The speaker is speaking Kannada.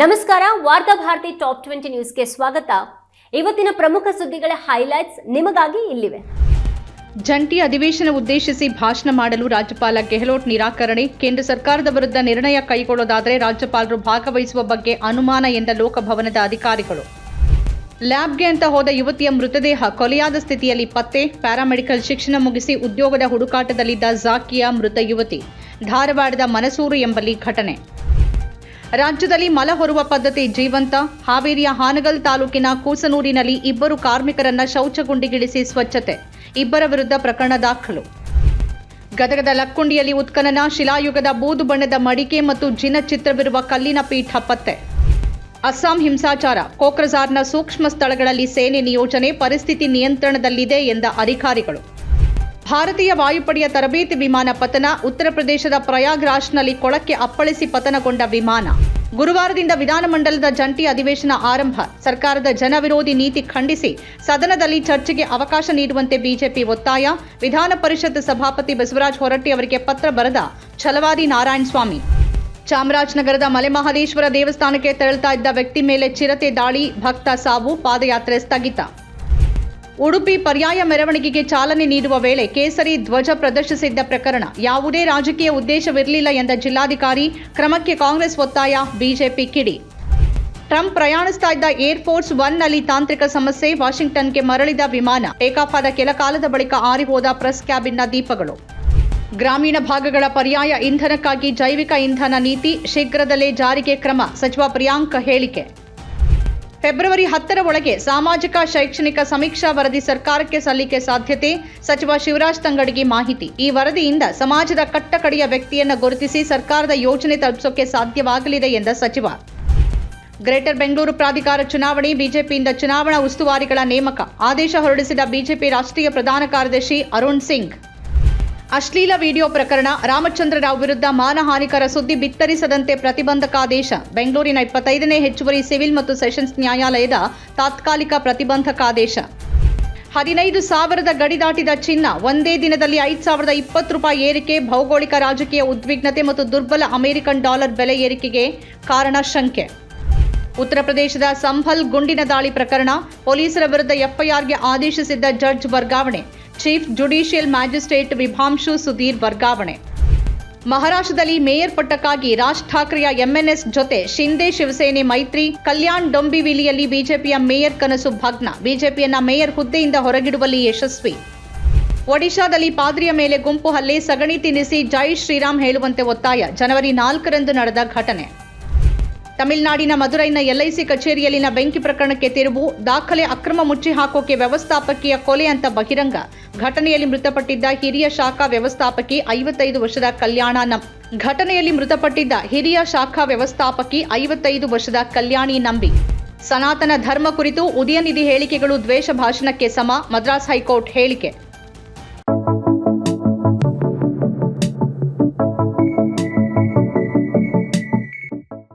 ನಮಸ್ಕಾರ, ವಾರ್ತಾ ಭಾರತಿ ಟಾಪ್ ಟ್ವೆಂಟಿ ನ್ಯೂಸ್ಗೆ ಸ್ವಾಗತ. ಇವತ್ತಿನ ಪ್ರಮುಖ ಸುದ್ದಿಗಳ ಹೈಲೈಟ್ಸ್ ನಿಮಗಾಗಿ ಇಲ್ಲಿವೆ. ಜಂಟಿ ಅಧಿವೇಶನ ಉದ್ದೇಶಿಸಿ ಭಾಷಣ ಮಾಡಲು ರಾಜ್ಯಪಾಲ ಗೆಹ್ಲೋಟ್ ನಿರಾಕರಣೆ, ಕೇಂದ್ರ ಸರ್ಕಾರದ ವಿರುದ್ಧ ನಿರ್ಣಯ ಕೈಗೊಳ್ಳೋದಾದರೆ ರಾಜ್ಯಪಾಲರು ಭಾಗವಹಿಸುವ ಬಗ್ಗೆ ಅನುಮಾನ ಎಂದ ಲೋಕಭವನದ ಅಧಿಕಾರಿಗಳು. ಲ್ಯಾಬ್ಗೆ ಅಂತ ಹೋದ ಯುವತಿಯ ಮೃತದೇಹ ಕೊಲೆಯಾದ ಸ್ಥಿತಿಯಲ್ಲಿ ಪತ್ತೆ, ಪ್ಯಾರಾಮೆಡಿಕಲ್ ಶಿಕ್ಷಣ ಮುಗಿಸಿ ಉದ್ಯೋಗದ ಹುಡುಕಾಟದಲ್ಲಿದ್ದ ಜಾಕಿಯಾ ಮೃತ ಯುವತಿ, ಧಾರವಾಡದ ಮನಸೂರು ಎಂಬಲ್ಲಿ ಘಟನೆ. ರಾಜ್ಯದಲ್ಲಿ ಮಲ ಹೊರುವ ಪದ್ಧತಿ ಜೀವಂತ. ಹಾವೇರಿಯ ಹಾನಗಲ್ ತಾಲೂಕಿನ ಕೂಸನೂರಿನಲ್ಲಿ ಇಬ್ಬರು ಕಾರ್ಮಿಕರನ್ನ ಶೌಚಗುಂಡಿಗಿಳಿಸಿ ಸ್ವಚ್ಛತೆ, ಇಬ್ಬರ ವಿರುದ್ಧ ಪ್ರಕರಣ ದಾಖಲು. ಗದಗದ ಲಕ್ಕುಂಡಿಯಲ್ಲಿ ಉತ್ಖನನ, ಶಿಲಾಯುಗದ ಬೂದು ಬಣ್ಣದ ಮಡಿಕೆ ಮತ್ತು ಜಿನ ಚಿತ್ರವಿರುವ ಕಲ್ಲಿನ ಪೀಠ ಪತ್ತೆ. ಅಸ್ಸಾಂ ಹಿಂಸಾಚಾರ, ಕೋಕ್ರಜಾರ್ನ ಸೂಕ್ಷ್ಮ ಸ್ಥಳಗಳಲ್ಲಿ ಸೇನೆ ನಿಯೋಜನೆ, ಪರಿಸ್ಥಿತಿ ನಿಯಂತ್ರಣದಲ್ಲಿದೆ ಎಂದ ಅಧಿಕಾರಿಗಳು. ಭಾರತೀಯ ವಾಯುಪಡೆಯ ತರಬೇತಿ ವಿಮಾನ ಪತನ, ಉತ್ತರ ಪ್ರದೇಶದ ಪ್ರಯಾಗ್ರಾಜ್ನಲ್ಲಿ ಕೊಳಕ್ಕೆ ಅಪ್ಪಳಿಸಿ ಪತನಗೊಂಡ ವಿಮಾನ. ಗುರುವಾರದಿಂದ ವಿಧಾನಮಂಡಲದ ಜಂಟಿ ಅಧಿವೇಶನ ಆರಂಭ. ಸರ್ಕಾರದ ಜನವಿರೋಧಿ ನೀತಿ ಖಂಡಿಸಿ ಸದನದಲ್ಲಿ ಚರ್ಚೆಗೆ ಅವಕಾಶ ನೀಡುವಂತೆ ಬಿಜೆಪಿ ಒತ್ತಾಯ. ವಿಧಾನ ಪರಿಷತ್ ಸಭಾಪತಿ ಬಸವರಾಜ್ ಹೊರಟ್ಟಿ ಅವರಿಗೆ ಪತ್ರ ಬರೆದ ಛಲವಾದಿ ನಾರಾಯಣ್ ಸ್ವಾಮಿ. ಚಾಮರಾಜನಗರದ ಮಲೆಮಹದೇಶ್ವರ ದೇವಸ್ಥಾನಕ್ಕೆ ತೆರಳುತ್ತಾ ಇದ್ದ ವ್ಯಕ್ತಿ ಮೇಲೆ ಚಿರತೆ ದಾಳಿ, ಭಕ್ತ ಸಾವು, ಪಾದಯಾತ್ರೆ ಸ್ಥಗಿತ. ಉಡುಪಿ ಪರ್ಯಾಯ ಮೆರವಣಿಗೆಗೆ ಚಾಲನೆ ನೀಡುವ ವೇಳೆ ಕೇಸರಿ ಧ್ವಜ ಪ್ರದರ್ಶಿಸಿದ್ದ ಪ್ರಕರಣ ಯಾವುದೇ ರಾಜಕೀಯ ಉದ್ದೇಶವಿರಲಿಲ್ಲ ಎಂದ ಜಿಲ್ಲಾಧಿಕಾರಿ, ಕ್ರಮಕ್ಕೆ ಕಾಂಗ್ರೆಸ್ ಒತ್ತಾಯ, ಬಿಜೆಪಿ ಕಿಡಿ. ಟ್ರಂಪ್ ಪ್ರಯಾಣಿಸ್ತಾ ಇದ್ದ ಏರ್ಫೋರ್ಸ್ ಒನ್ನಲ್ಲಿ ತಾಂತ್ರಿಕ ಸಮಸ್ಯೆ, ವಾಷಿಂಗ್ಟನ್ಗೆ ಮರಳಿದ ವಿಮಾನ ಆದ ಕೆಲ ಕಾಲದ ಬಳಿಕ ಆರಿಹೋದ ಪ್ರೆಸ್ ಕ್ಯಾಬಿನ್ನ ದೀಪಗಳು. ಗ್ರಾಮೀಣ ಭಾಗಗಳ ಪರ್ಯಾಯ ಇಂಧನಕ್ಕಾಗಿ ಜೈವಿಕ ಇಂಧನ ನೀತಿ ಶೀಘ್ರದಲ್ಲೇ ಜಾರಿಗೆ ಕ್ರಮ, ಸಚಿವ ಪ್ರಿಯಾಂಕ್ ಹೇಳಿಕೆ. ಫೆಬ್ರವರಿ ಹತ್ತರ ಒಳಗೆ ಸಾಮಾಜಿಕ, ಶೈಕ್ಷಣಿಕ ಸಮೀಕ್ಷಾ ವರದಿ ಸರ್ಕಾರಕ್ಕೆ ಸಲ್ಲಿಕೆ ಸಾಧ್ಯತೆ. ಸಚಿವ ಶಿವರಾಜ್ ತಂಗಡಗಿ ಮಾಹಿತಿ. ಈ ವರದಿಯಿಂದ ಸಮಾಜದ ಕಟ್ಟಕಡೆಯ ವ್ಯಕ್ತಿಯನ್ನು ಗುರುತಿಸಿ ಸರ್ಕಾರದ ಯೋಜನೆ ತಲುಪಿಸೋಕೆ ಸಾಧ್ಯವಾಗಲಿದೆ ಎಂದ ಸಚಿವ. ಗ್ರೇಟರ್ ಬೆಂಗಳೂರು ಪ್ರಾಧಿಕಾರ ಚುನಾವಣೆ, ಬಿಜೆಪಿಯಿಂದ ಚುನಾವಣಾ ಉಸ್ತುವಾರಿಗಳ ನೇಮಕ. ಆದೇಶ ಹೊರಡಿಸಿದ ಬಿಜೆಪಿ ರಾಷ್ಟ್ರೀಯ ಪ್ರಧಾನ ಕಾರ್ಯದರ್ಶಿ ಅರುಣ್ ಸಿಂಗ್. ಅಶ್ಲೀಲ ವಿಡಿಯೋ ಪ್ರಕರಣ. ರಾಮಚಂದ್ರ ರಾವ್ ವಿರುದ್ಧ ಮಾನಹಾನಿಕರ ಸುದ್ದಿ ಬಿತ್ತರಿಸದಂತೆ ಪ್ರತಿಬಂಧಕಾದೇಶ ಬೆಂಗಳೂರಿನ ಇಪ್ಪತ್ತೈದನೇ ಹೆಚ್ಚುವರಿ ಸಿವಿಲ್ ಮತ್ತು ಸೆಷನ್ಸ್ ನ್ಯಾಯಾಲಯದ ತಾತ್ಕಾಲಿಕ ಪ್ರತಿಬಂಧಕಾದೇಶ ಹದಿನೈದು ಸಾವಿರದ ಗಡಿ ದಾಟಿದ ಚಿನ್ನ ಒಂದೇ ದಿನದಲ್ಲಿ ಐದು ಸಾವಿರದ ಇಪ್ಪತ್ತು ರೂಪಾಯಿ ಏರಿಕೆ, ಭೌಗೋಳಿಕ ರಾಜಕೀಯ ಉದ್ವಿಗ್ನತೆ ಮತ್ತು ದುರ್ಬಲ ಅಮೆರಿಕನ್ ಡಾಲರ್ ಬೆಲೆ ಏರಿಕೆಗೆ ಕಾರಣ ಶಂಕೆ. ಉತ್ತರ ಪ್ರದೇಶದ ಸಂಭಲ್ ಗುಂಡಿನ ದಾಳಿ ಪ್ರಕರಣ. ಪೊಲೀಸರ ವಿರುದ್ಧ ಎಫ್ಐಆರ್ಗೆ ಆದೇಶಿಸಿದ್ದ ಜಡ್ಜ್ ವರ್ಗಾವಣೆ. Chief judicial magistrate Vibhanshu Sudhir ವರ್ಗಾವಣೆ ಮಹಾರಾಷ್ಟ್ರದಲ್ಲಿ ಮೇಯರ್ ಪಟ್ಟಕ್ಕಾಗಿ ರಾಜ್ ಠಾಕ್ರೆಯ ಎಂಎನ್ಎಸ್ ಜೊತೆ ಶಿಂದೆ ಶಿವಸೇನೆ ಮೈತ್ರಿ ಕಲ್ಯಾಣ್ ಡೊಂಬಿವಿಲಿಯಲ್ಲಿ ಬಿಜೆಪಿಯ ಮೇಯರ್ ಕನಸು ಭಗ್ನ ಬಿಜೆಪಿಯನ್ನ ಮೇಯರ್ ಹುದ್ದೆಯಿಂದ ಹೊರಗಿಡುವಲ್ಲಿ ಯಶಸ್ವಿ. ಒಡಿಶಾದಲ್ಲಿ ಪಾದ್ರಿಯ ಮೇಲೆ ಗುಂಪು ಹಲ್ಲೆ, ಸಗಣಿ ತಿನ್ನಿಸಿ ಜೈ ಶ್ರೀರಾಮ್ ಹೇಳುವಂತೆ ಒತ್ತಾಯ, ಜನವರಿ ನಾಲ್ಕರಂದು ನಡೆದ ಘಟನೆ. ತಮಿಳುನಾಡಿನ ಮದುರೈನ ಎಲ್ಐಸಿ ಕಚೇರಿಯಲ್ಲಿನ ಬೆಂಕಿ ಪ್ರಕರಣಕ್ಕೆ ತಿರುವು, ದಾಖಲೆ ಅಕ್ರಮ ಮುಚ್ಚಿ ಹಾಕೋಕೆ ವ್ಯವಸ್ಥಾಪಕಿಯ ಕೊಲೆ ಅಂತ ಬಹಿರಂಗ. ಘಟನೆಯಲ್ಲಿ ಮೃತಪಟ್ಟಿದ್ದ ಹಿರಿಯ ಶಾಖಾ ವ್ಯವಸ್ಥಾಪಕಿ ಐವತ್ತೈದು ವರ್ಷದ ಕಲ್ಯಾಣ ನಂ ಘಟನೆಯಲ್ಲಿ ಮೃತಪಟ್ಟಿದ್ದ ಹಿರಿಯ ಶಾಖಾ ವ್ಯವಸ್ಥಾಪಕಿ ಐವತ್ತೈದು ವರ್ಷದ ಕಲ್ಯಾಣಿ ನಂಬಿ. ಸನಾತನ ಧರ್ಮ ಕುರಿತು ಉದಯನಿಧಿ ಹೇಳಿಕೆಗಳು ದ್ವೇಷ ಭಾಷಣಕ್ಕೆ ಸಮ, ಮದ್ರಾಸ್ ಹೈಕೋರ್ಟ್ ಹೇಳಿಕೆ.